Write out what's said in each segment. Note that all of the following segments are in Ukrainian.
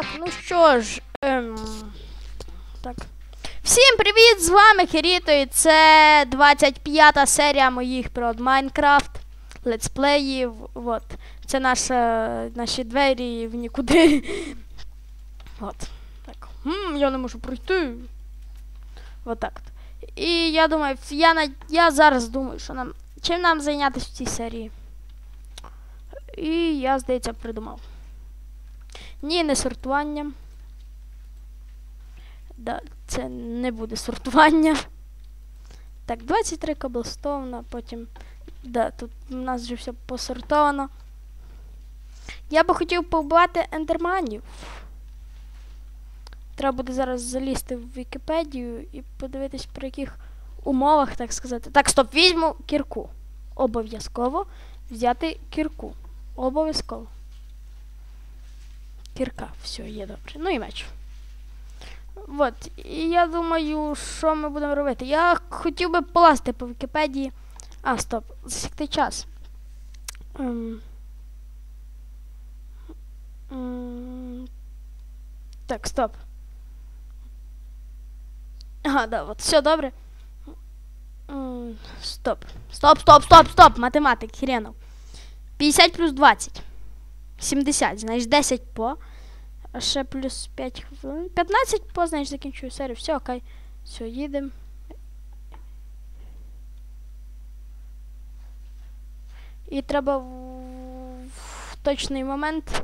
Так, ну що ж. Ем, так. Всім привіт! З вами Херіто, і це 25-та серія моїх пригод Майнкрафт, летсплеїв. Вот. Це наша, наші двері в нікуди. От. Так. Хм, я не можу пройти. Вот так. І я думаю, я, на, я зараз думаю, що нам. Чим нам зайнятися в цій серії? І я, здається, придумав. Ні, не сортуванням. Да, це не буде сортування. Так, 23 коблстоуна, потім. Да, тут у нас вже все посортовано. Я би хотів побувати ендерманів. Треба буде зараз залізти в Вікіпедію і подивитись, при яких умовах, так сказати. Так, стоп, візьму кірку. Обов'язково взяти кірку. Обов'язково. Кірка, все, є добре. Ну і меч. От. І я думаю, що ми будемо робити. Я хотів би полазити по Вікіпедії. А, стоп, засікти час. Ем. Так, стоп. Ага, да, от, все добре. Стоп. Стоп, стоп, стоп, стоп. Математик, хренов. 50 плюс 20. 70, значить 10 по. А ще плюс 5 хвилин. 15 по, значить закінчую серію. Все, окей. Все, їдемо. І треба в, в точний момент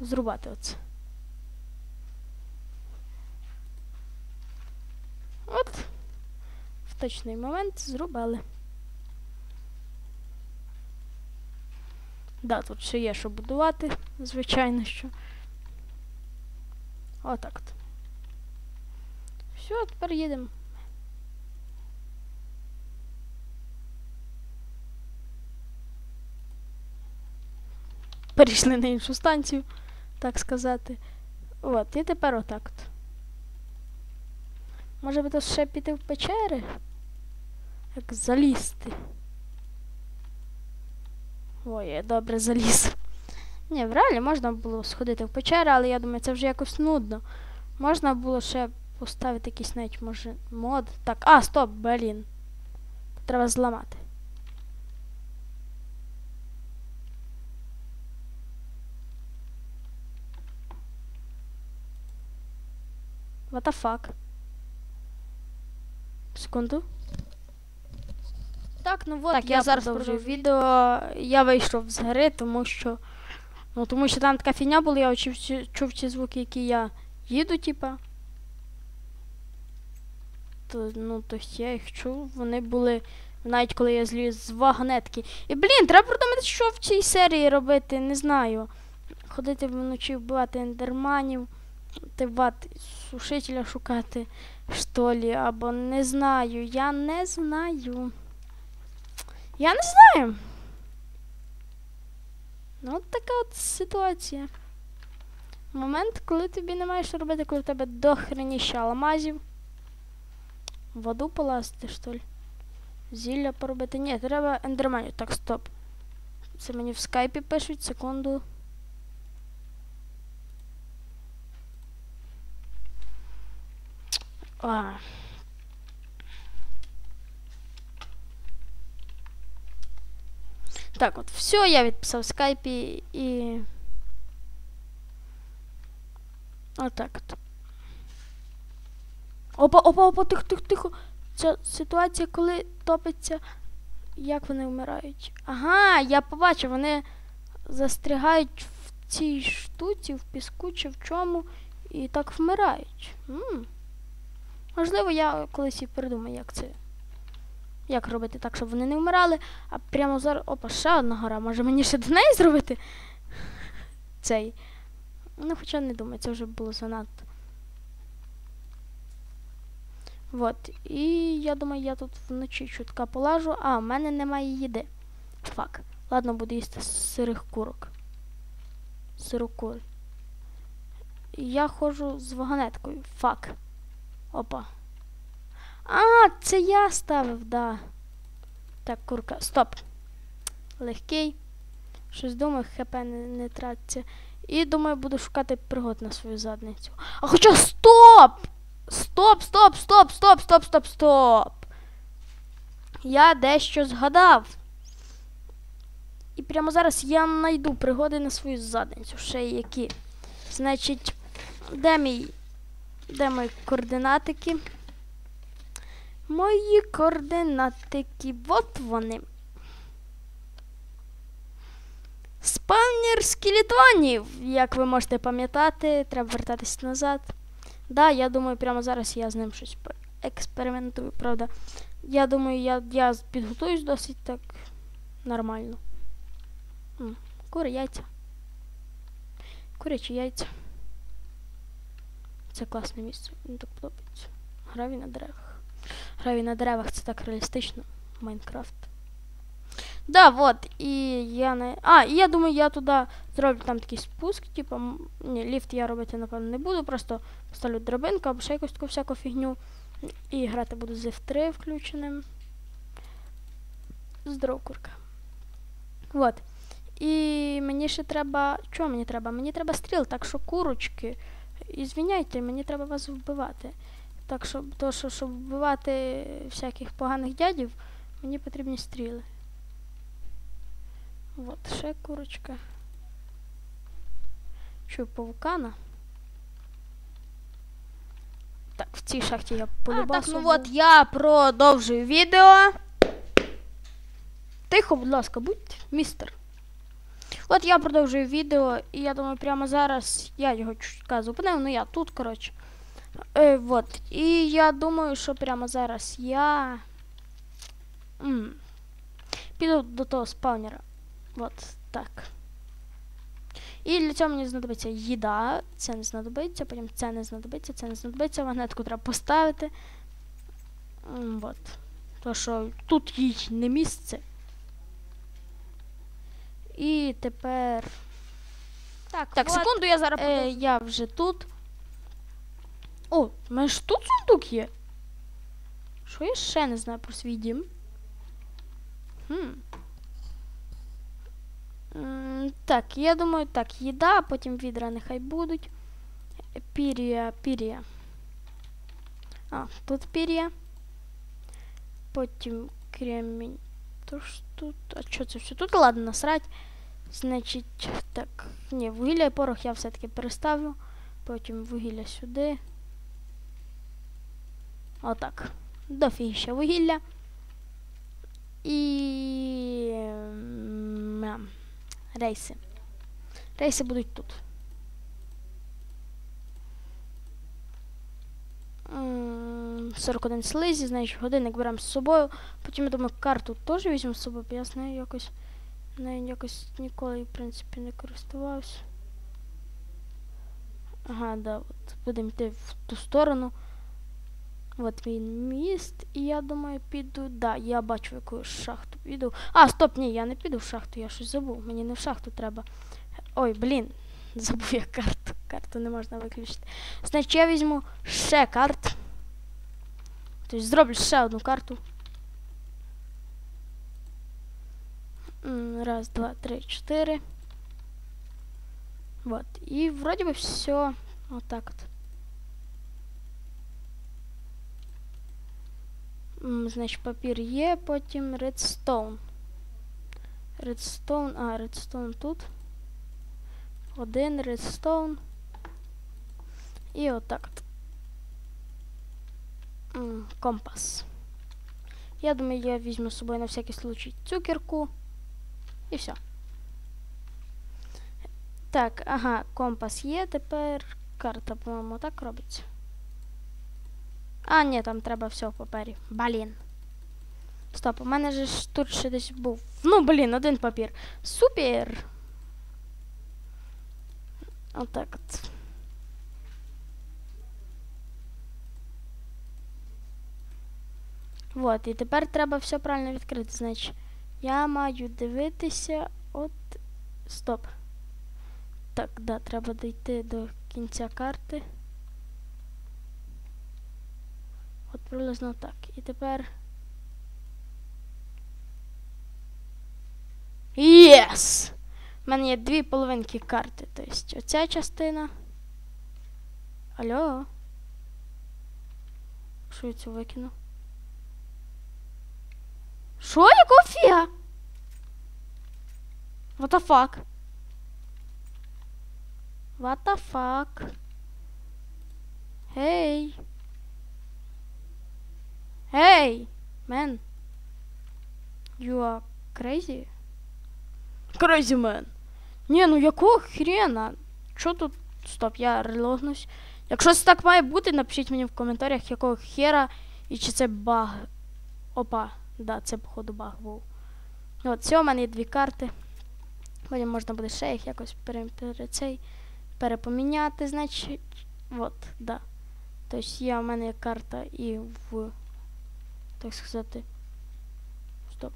зрубати оце. От. В точний момент зрубали. Да, тут ще є що будувати, звичайно що. Отак от. Все, тепер їдемо. Перейшли на іншу станцію, так сказати. От, і тепер отак от. Може би тут ще піти в печери? Як залізти. Ой, я добре заліз. Ні, в реалі можна було сходити в печеру, але я думаю, це вже якось нудно. Можна було ще поставити якийсь навіть, може, мод. Так, а, стоп, блін. Треба зламати. What the fuck? Секунду. Так, ну вот, так, я, я зараз продовжую відео. Я вийшов з гри, тому що. Ну, тому що там така фігня була, я чув, чув ці звуки, які я їду, типа. То, ну, то я їх чув, вони були. Навіть коли я зліз з вагонетки. І блін, треба продумати, що в цій серії робити, не знаю. Ходити вночі вбивати ендерманів, тивати сушителя шукати, що лі, або не знаю. Я не знаю. Я не знаю. Ну, от така от ситуація. Момент, коли тобі немає що робити, коли в тебе дохреніща алмазів. Воду полазити, що ли? Зілля поробити. Ні, треба ендерменю. Так, стоп. Це мені в скайпі пишуть, секунду. А. Так, от, все, я відписав в скайпі і. Отак от. Опа, опа, опа, тихо, тихо, тихо. Ця ситуація, коли топиться. Як вони вмирають? Ага, я побачив, вони застрягають в цій штуці, в піску чи в чому, і так вмирають. м Можливо, я колись і придумаю, як це. Як робити так, щоб вони не вмирали, а прямо зараз. Опа, ще одна гора. Може мені ще до неї зробити цей. Ну, хоча не думаю, це вже було занадто. Вот. І я думаю, я тут вночі чутка полажу. А, в мене немає їди. Фак. Ладно, буду їсти сирих курок. Сирокур. Я ходжу з вагонеткою. Фак. Опа. А, це я ставив, да. Так, курка. Стоп. Легкий. Щось думаю, хп не, не тратиться. І думаю, буду шукати пригод на свою задницю. А хоча стоп! Стоп, стоп, стоп, стоп, стоп, стоп, стоп. Я дещо згадав. І прямо зараз я знайду пригоди на свою задницю. Ще які. Значить, де мій. Де мої координатики? Мої координатики. От вони. Спавнер скелетонів, як ви можете пам'ятати, треба вертатись назад. Да, я думаю, прямо зараз я з ним щось експериментую, правда. Я думаю, я я підготуюсь досить так нормально. Кури яйця. Курячі яйця. Це класне місце. Мені так подобається. Граві на деревах. Граві на деревах це так реалістично. Майнкрафт. Да, вот. І я не. А, і я думаю, я туди зроблю там такий спуск, типу, ні, ліфт я робити, напевно, не буду, просто поставлю драбинку або ще якусь таку всяку фігню. І грати буду з F3 включеним. Здоров, курка. Вот. І мені ще треба. Чого мені треба? Мені треба стріл, так що курочки. І мені треба вас вбивати. Так що, то, що, щоб вбивати всяких поганих дядів, мені потрібні стріли. Вот, ще курочка. Чую павукана. Так, в цій шахті я полюбався. так, ну був. от я продовжую відео. Тихо, будь ласка, будь містер. От я продовжую відео, і я думаю, прямо зараз я його чутка зупинив, ну я тут, коротше. Е, вот. І я думаю, що прямо зараз я. м, піду до того спавнера. От так. І для цього мені знадобиться їда, це не знадобиться, потім це не знадобиться, це не знадобиться, вагнетку треба поставити. М, Вот. То що тут їй не місце. І тепер. Так, Так, от, секунду, я зараз. Е, я вже тут. О, в мене ж тут сундук є. Що я ще не знаю про свій дім? Хм. Так, я думаю, так, їда, потім відра нехай будуть. Пір'я, пір'я. А, тут пір'я. Потім кремінь. Тож тут. А що це все? Тут ладно, насрать. Значить, так. Ні, вугілля і порох я все-таки переставлю. Потім вугілля сюди. Отак. Дофігіще вугілля. І. Рейси. Рейси будуть тут. М, 41 слизі, значить годинник беремо з собою. Потім я думаю, карту теж візьму з собою, бо я з якось нею якось ніколи, в принципі, не користувався. Ага, да, от будемо йти в ту сторону. От він міст, і я думаю, піду. Да, я бачу, в яку шахту піду. А, стоп, ні, я не піду в шахту, я щось забув. Мені не в шахту треба. Ой, блін, забув я карту. Карту не можна виключити. Значить, я візьму ще карт. Тобто зроблю ще одну карту. Раз, два, три, чотири. Вот. І вроді би все. Вот так от. Значить, папір є, потім редстоун. Редстоун, а, редстоун тут. Один редстоун. І отак от. Компас. Я думаю, я візьму з собою на всякий случай цукерку. І все. Так, ага, компас є, тепер карта, по-моєму, так робиться. А, ні, там треба все в папері. Блін. Стоп, у мене же ж тут ще десь був. Ну, блін, один папір. Супер. Отак от. Вот, і тепер треба все правильно відкрити. Значить, я маю дивитися от. Стоп. Так, да, треба дійти до кінця карти. От приблизно так. І тепер. Єс! У мене є дві половинки карти. Тобто оця частина. Алло. Що я цю викину? Що? Якого фіга? What the fuck? What the fuck? Hey. Hey, man. You are crazy? Crazy man. Ні, ну якого хрена? Що тут? Стоп, я релогнусь. Якщо це так має бути, напишіть мені в коментарях, якого хера і чи це баг. Опа, да, це походу баг був. От, все, у мене є дві карти. Потім можна буде ще їх якось цей, перепоміняти, значить. От, да. Тобто є у мене карта і в. Так сказати. Стоп.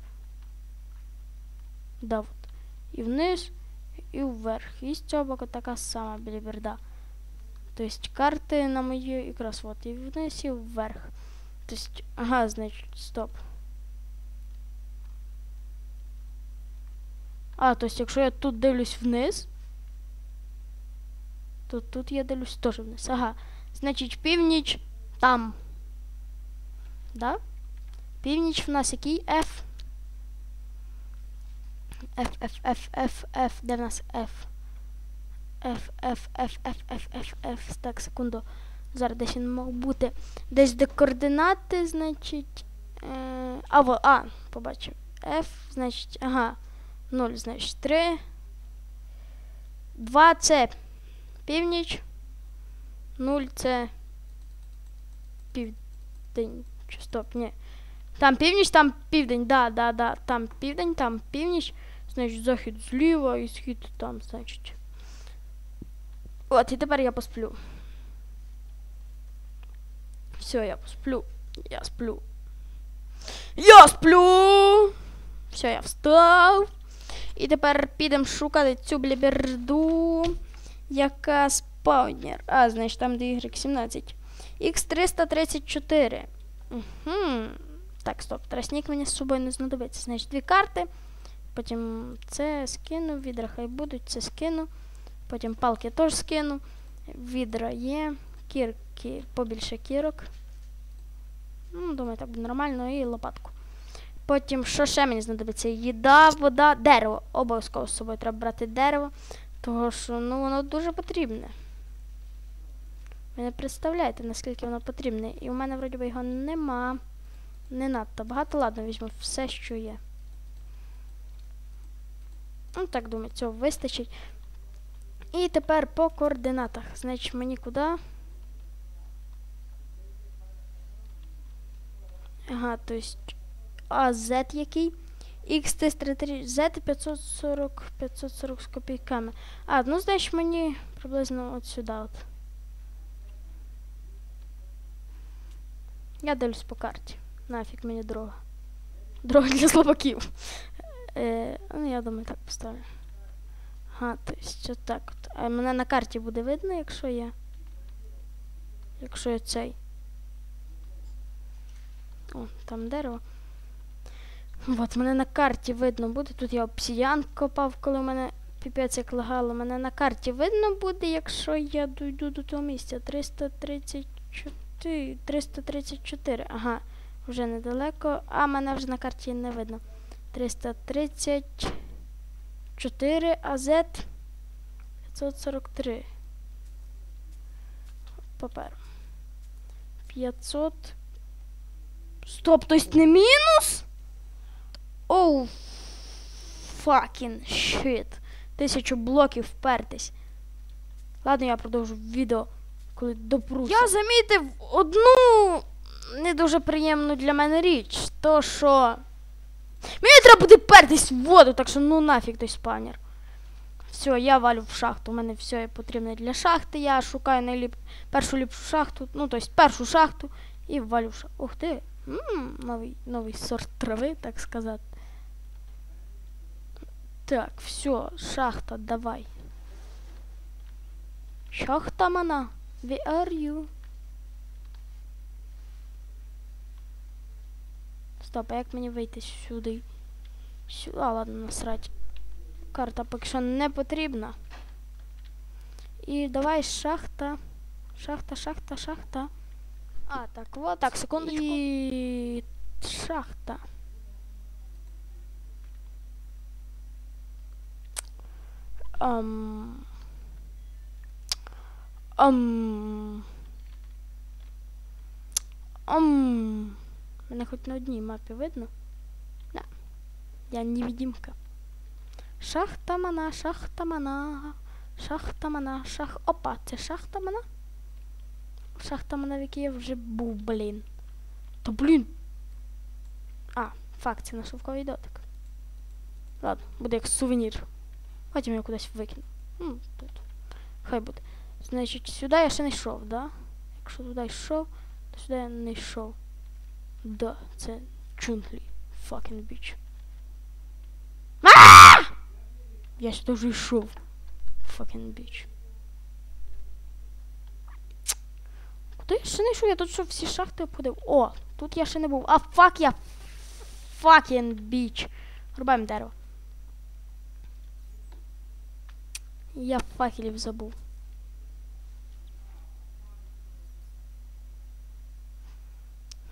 Да, от. І вниз, і вверх. І боку така сама біліберда. Тобто карти на мої якраз от і вниз, і вверх. Тобто, ага, значить, стоп. А, тобто, якщо я тут дивлюсь вниз, то тут я дивлюсь теж вниз. Ага. Значить, північ там. Да? Північ в нас який F? F, F, F, F, F. Де в нас F? F, F, F, F, F, F, F. Так, секунду. Зараз десь він мав бути. Десь де координати, значить. Е, а, во, а, побачив. F, значить, ага. 0, значить 3. 2 це північ. 0 це південь. Чи стоп, ні. Там північ, там південь, да, да, да. Там південь, там північ. Значить, захід зліва і схід там, значить. От, і тепер я посплю. Все, я посплю. Я сплю. Я сплю! Все, я встав. І тепер підемо шукати цю бліберду, яка спаунер. А, значить, там де Y17. X334. Угу. Так, стоп, трасник мені з собою не знадобиться. Значить, дві карти. Потім це скину, відра хай будуть, це скину. Потім палки теж скину. Відра є. Кірки, побільше кірок. Ну, думаю, так буде нормально. І лопатку. Потім, що ще мені знадобиться? Їда, вода, дерево. Обов'язково з собою треба брати дерево, тому що ну, воно дуже потрібне. Ви не представляєте, наскільки воно потрібне. І у мене, вроді би, його нема. Не надто багато. Ладно, візьму все, що є. Ну, так думаю, цього вистачить. І тепер по координатах. Значить, мені куди? Ага, то есть а Z який? X333 Z 540 540 з копійками. А, ну значить мені приблизно от сюди от. Я дивлюсь по карті. Нафіг мені дорога. Дорога для слабаків. Е, ну, я думаю, так поставлю. Ага, есть так. А мене на карті буде видно, якщо я. Якщо я цей. О, там дерево. От, мене на карті видно буде. Тут я обсіян копав, коли в мене піпець як лагало. Мене на карті видно буде, якщо я дойду до того місця. 334. 334. Ага, вже недалеко. А мене вже на карті не видно. 334 АЗ 543. Папер. 500. Стоп, то есть не мінус? Оу, fucking shit. Тисячу блоків впертись. Ладно, я продовжу відео, коли допруся. Я замітив одну не дуже приємну для мене річ. То що. Мені треба буде пертись в воду, так що ну нафіг той спавнер. Все, я валю в шахту. У мене все потрібне для шахти. Я шукаю найліп... першу ліпшу шахту, ну, тобто першу шахту і валю в шахту. Ух ти! М-м, новий, новий сорт трави, так сказати. Так, все, шахта, давай. Шахта мана. Where are you? Стоп, а як мені вийти сюди? Сюди, а, ладно, насрать. карта поки що не потрібна. І давай шахта. Шахта, шахта, шахта. А, так, от. Так, секундочку. І шахта. Ам. Ам. Ам. Мене хоч на одній мапі видно? Да. Я невидимка. Шахта мана, шахта мана. Шахта мана, шах. Опа, це шахта мана? Шахта мана, в якій я вже був, блін. Та блін. А, факт, це на шовковий дотик. Ладно, буде як сувенір. Потім я кудись викину. М, тут. Хай буде. Значить, сюди я ще не йшов, да? Якщо туди йшов, то сюди я не йшов. Да, це джунглі. Fucking bitch. Я сюди вже йшов. Fucking bitch. Куди я ще не йшов? Я тут що всі шахти обходив. О, тут я ще не був. А фак я. Fucking bitch. Рубаємо дерево. Я факелів забув.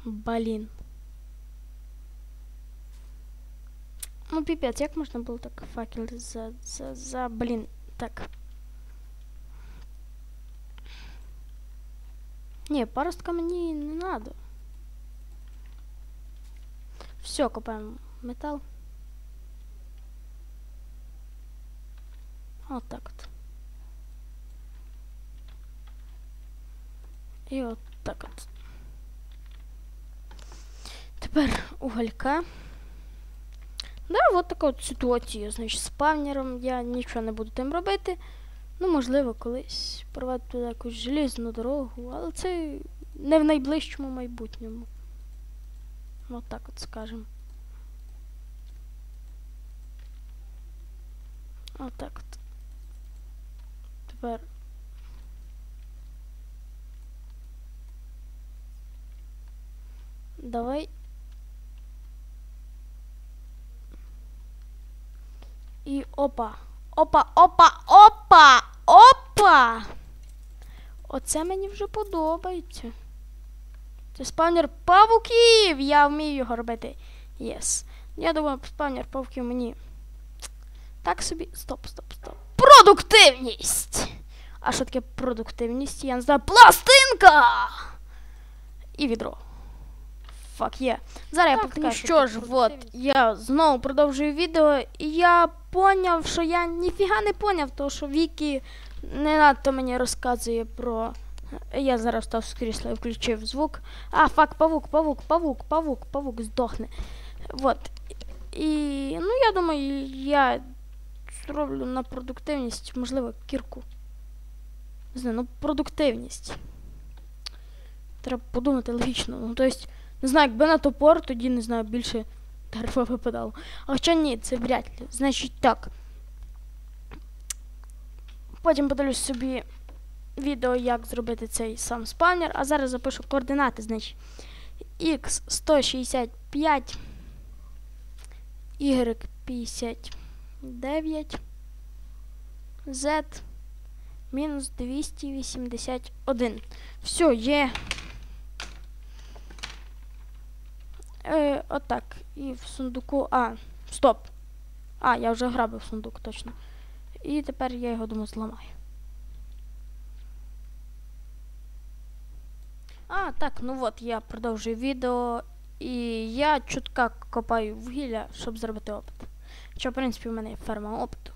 Блін. Ну, піпець, як можна було так факел за, за, за, блін, так. Ні, паростка мені не надо. Все, копаємо метал. Вот так от. І от так от. Тепер уголька. Да, от така от ситуація. Значить, з павнером я нічого не буду тим робити. Ну, можливо, колись проведу туди якусь желізну дорогу, але це не в найближчому майбутньому. От так от скажемо. От так от. Тепер. Давай. І опа. Опа, опа, опа! Опа! Оце мені вже подобається. Це спавнер павуків! Я вмію його робити. Єс. Я думаю, спавнер павуків мені. Так собі. Стоп, стоп, стоп. Продуктивність! А що таке продуктивність? Я не знаю. Пластинка! І відро. Фак є. Зараз я Так, покажу. ну що ж, от, я знову продовжую відео, і я поняв, що я ніфіга не поняв, тому що Вікі не надто мені розказує про. Я зараз став з крісла і включив звук. А, фак, павук, павук, павук, павук, павук здохне. Вот. І ну я думаю, я зроблю на продуктивність, можливо, кірку. Не знаю, ну продуктивність. Треба подумати логічно. Ну, тобто, не знаю, якби на топор, тоді не знаю, більше дерева випадало. А хоча ні, це вряд ли. Значить так. Потім подивлюсь собі відео, як зробити цей сам спавнер, а зараз запишу координати, значить. X 165, Y 59, Z мінус 281. Все, є. Е, отак. І в сундуку. А, стоп. А, я вже грабив сундук, точно. І тепер я його думаю зламаю. А, так, ну от, я продовжую відео. І я чутка копаю вугілля, щоб зробити опит. Що, в принципі, в мене є ферма опиту.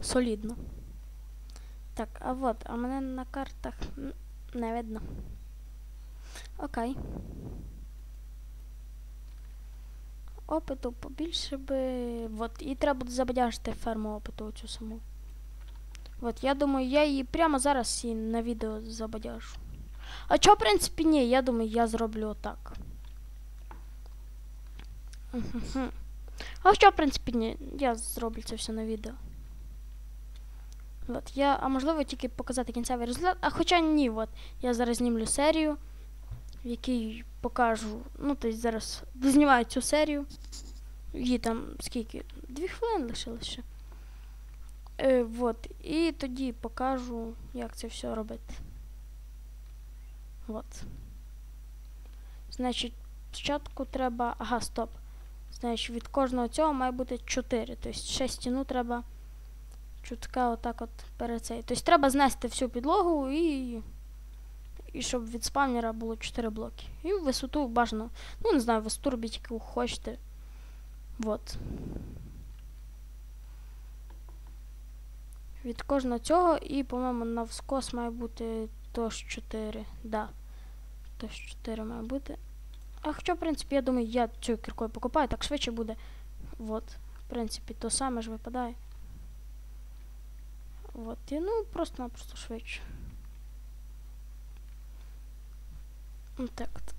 Солідно. Так, а от, а мене на картах не видно. Окей. Опиту побільше би. От, і треба буде забадяжити ферму опиту оцю саму. От, я думаю, я її прямо зараз і на відео забадяжу. А чого, в принципі, ні, я думаю, я зроблю отак. А що, в принципі, ні, я зроблю це все на відео. От, я, а можливо тільки показати кінцевий результат. А хоча ні, от, я зараз знімлю серію, в якій покажу. Ну, тобто зараз знімаю цю серію. Їй там скільки? Дві хвилини лишилось ще. Е, вот. І тоді покажу, як це все робити. От. Значить, спочатку треба. Ага, стоп. Значить, від кожного цього має бути 4. Тобто ще стіну треба чутка отак от перед цей. Тобто треба знести всю підлогу і. І щоб від спавнера було 4 блоки. І висоту бажано. Ну, не знаю, висоту робіть, яку хочете. Вот. Від кожного цього і, по-моєму, навскос має бути тож 4. Да. Тож 4 має бути. А хоча, в принципі, я думаю, я цю кіркою покупаю, так швидше буде. Вот. В принципі, то саме ж випадає. Вот. І ну просто-напросто швидше. Отак от.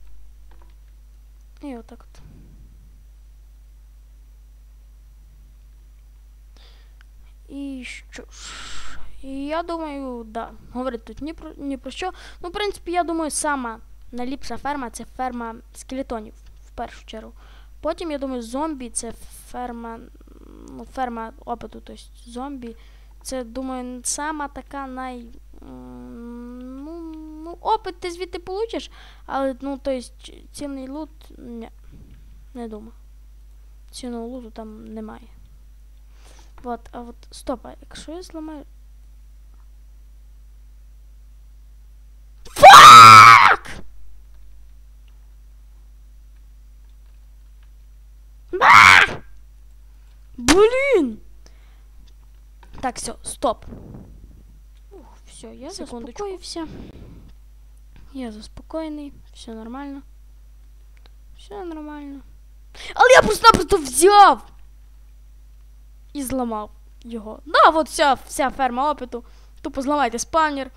І отак от. І що ж. Я думаю, да, говорити тут ні про ні про що. Ну, в принципі, я думаю, сама найліпша ферма це ферма скелетонів в першу чергу. Потім, я думаю, зомбі це ферма, ну, ферма опиту, тобто зомбі. Це, думаю, сама така най. Ну, опит ти звідти получиш, але, ну, то есть, цінний лут, ні, не думаю. Цінного луту там немає. Вот, а от, стоп, а якщо я зламаю. Фак! Блін! Так, все, стоп. Ух, все, я Секундочку. заспокоївся. Я заспокоєний, все нормально. Все нормально. Але я просто-напросто взяв! І зламав його. Да, от вся, вся ферма опиту. Тупо зламайте спавнер.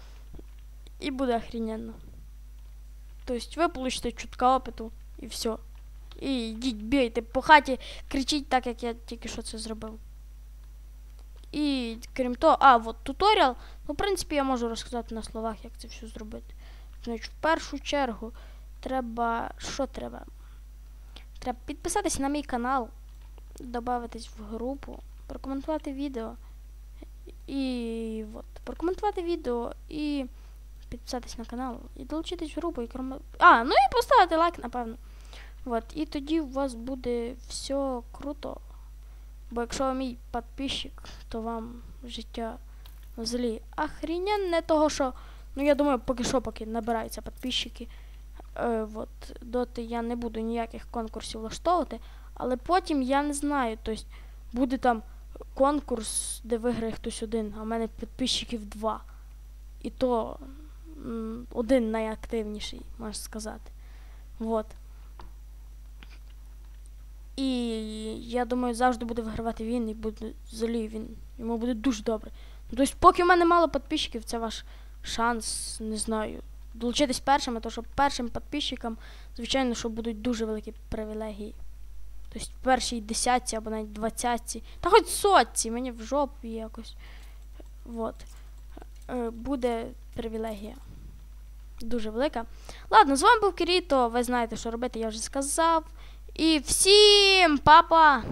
І буде охрененно. Тобто ви получите чутка опиту і все. І йдіть, бійте по хаті, кричіть так, як я тільки що це зробив. І крім того, а, от туторіал. Ну, в принципі, я можу розказати на словах, як це все зробити. Значить, в першу чергу треба. Що треба? Треба підписатись на мій канал, додатись в групу, прокоментувати відео. І от, прокоментувати відео і підписатись на канал, і долучитись в групу, і кром... А, ну і поставити лайк, напевно. От, і тоді у вас буде все круто. Бо якщо ви мій підписчик, то вам життя взагалі охрененне того, що. Ну я думаю, поки що, поки набираються підписчики. Е, от, доти я не буду ніяких конкурсів влаштовувати. Але потім я не знаю. Тобто буде там конкурс, де виграє хтось один, а в мене підписчиків два. І то один найактивніший, можна сказати. Вот. І я думаю, завжди буде вигравати він і буде взагалі він. Йому буде дуже добре. Тобто, поки в мене мало підписчиків, це ваш шанс, не знаю, долучитись першими, тому що першим підписчикам, звичайно, що будуть дуже великі привілегії. Тобто в першій десятці або навіть двадцятці, та хоч сотці, мені в жопу якось. Вот. Е, Буде привілегія. Дуже велика. Ладно, з вами був Кіріто. Ви знаєте, що робити, я вже сказав. І всім па-па!